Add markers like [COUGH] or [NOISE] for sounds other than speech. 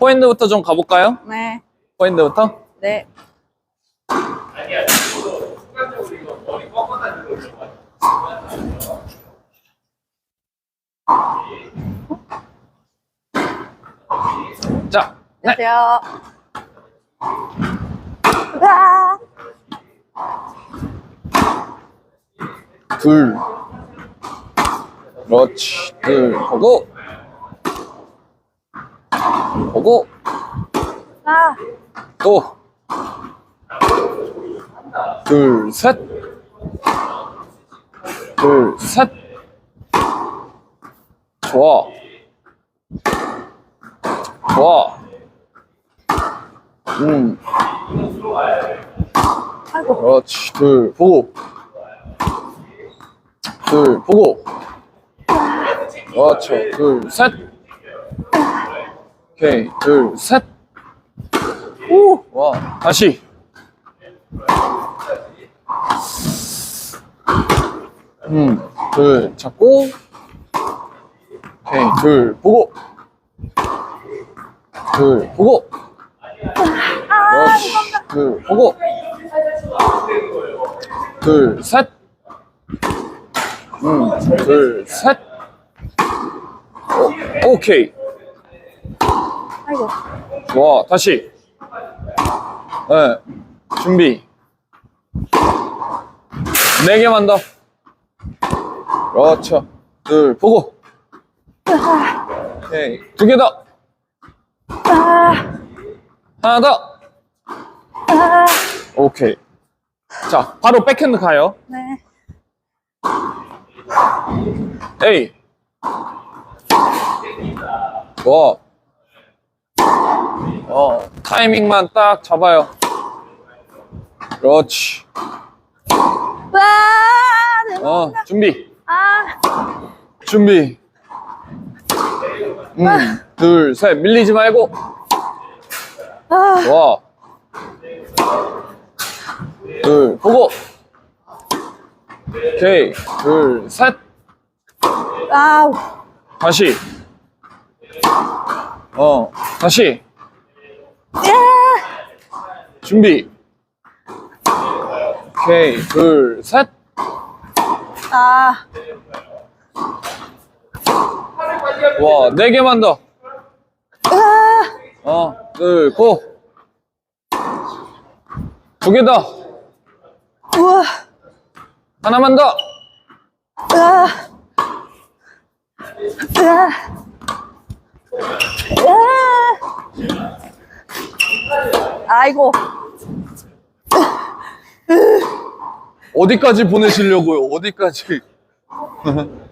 포핸드부터 좀 가볼까요? 네. 포핸드부터? 네. 자, 네. 안녕하세요. 으아! 둘. 그렇지. 둘. 보고. 보고. 아! 또. 둘, 셋. 둘, 셋. 좋아. 좋아. 음. 아이고. 그렇지. 둘, 보고. 둘, 보고. 그렇죠. 둘, 셋. 오케이. 둘, 셋. 오! 와. 다시. 음, 둘, 잡고. 오케이. 둘, 보고. 둘, 보고. 그렇지. 둘, 보고. 둘, 셋. 음, 둘, 셋. 오, 오케이. 아이고. 좋아, 다시. 네, 준비. 네 개만 더. 그렇죠. 둘, 보고. 오케이. 두 개 더. 아! 하나 더. 아! 오케이. 자, 바로 백핸드 가요. 네. 에이. 와. 어, 타이밍만 딱 잡아요. 그렇지. 와! 내 어, 준비. 아! 준비. 음, 둘, 셋. 밀리지 말고. 아! 와. 둘, 보고. 오케이. 둘, 셋. 아우! 다시. 어, 다시. 예! 준비. 오케이. 둘, 셋. 아! 와, 네 개만 더. 아! 어, 둘, 고. 두 개 더. 우와! 하나만 더. 으아! 으아! 으아! 아이고. 어디까지 보내시려고요? 어디까지? [LAUGHS]